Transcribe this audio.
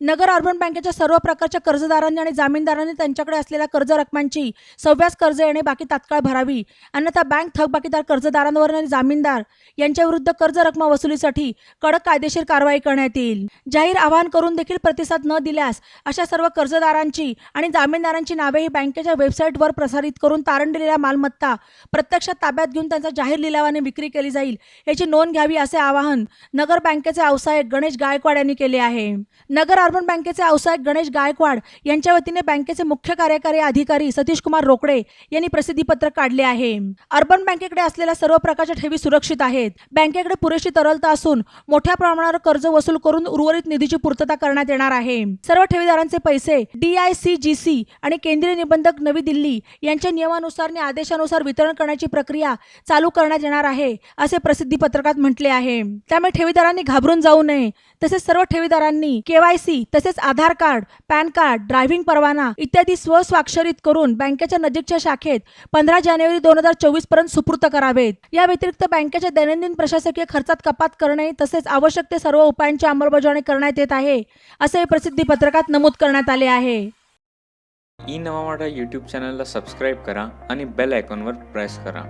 नगर urban बँकेच्या सर्व प्रकारच्या कर्जदारांनी आणि जामीनदारांनी त्यांच्याकडे असलेल्या कर्ज रकमांची सव्यास कर्ज येणे बाकी तात्काळ भरावी. अन्यथा बँक थकबाकीदार कर्जदारांवर आणि जामीनदार यांच्या विरुद्ध कर्ज रकमा वसुलीसाठी कडक कायदेशीर कारवाई करण्यात येईल. जाहीर आवाहन करून देखील प्रतिसाद न दिल्यास अशा सर्व कर्जदारांची आणि जामीनदारांची नावे ही बँकेच्या वेबसाईटवर प्रसारित करून तारण दिलेल्या मालमत्ता प्रत्यक्षात ताब्यात घेऊन त्यांचा जाहीर लिलावाने विक्री केली जाईल याची नोंद घ्यावी असे आवाहन नगर बँकेचे व्यावसायिक गणेश गायकवाड यांनी केले आहे. नगर डेव्हलपमेंट बँकेचे व्यावसायिक गणेश गायकवाड यांच्या वतीने बँकेचे मुख्य कार्यकारी अधिकारी सतीश कुमार रोकडे यांनी प्रसिद्धीपत्रक काढले आहे. अर्बन बँकेकडे असलेल्या सर्व प्रकारच्या ठेवी सुरक्षित आहेत. बँकेकडे पुरेशी तरलता असून मोठ्या प्रमाणावर कर्ज वसूल करून उर्वरित निधीची पूर्तता करण्यात येणार आहे. सर्व ठेवीदारांचे पैसे डीआयसीजीसी आणि केंद्रीय निबंधक नवी दिल्ली यांच्या नियमानुसार आणि आदेशानुसार वितरण करण्याची प्रक्रिया चालू करण्यात येणार आहे असे प्रसिद्धी पत्रकात म्हटले आहे. त्यामुळे ठेवीदारांनी घाबरून जाऊ नये. तसेच सर्व ठेवीदारांनी केवायसी तसेच Aadhaar card PAN card driving परवाना इत्यादी स्वस्वाक्षरित करून बँकेच्या नजीकच्या शाखेत पंधरा जानेवारी दोन हजार चोवीसपर्यंत सुपूर्त करावेत. या व्यतिरिक्त बँकेच्या दैनंदिन प्रशासकीय खर्चात कपात करणे तसेच आवश्यक ते सर्व उपायांची अंमलबजावणी करण्यात येत आहे असे प्रसिद्धी पत्रकात नमूद करण्यात आले आहे. ई नवा मराठा यूट्यूब चॅनलला सबस्क्राईब करा आणि बेल आयकॉनवर प्रेस करा.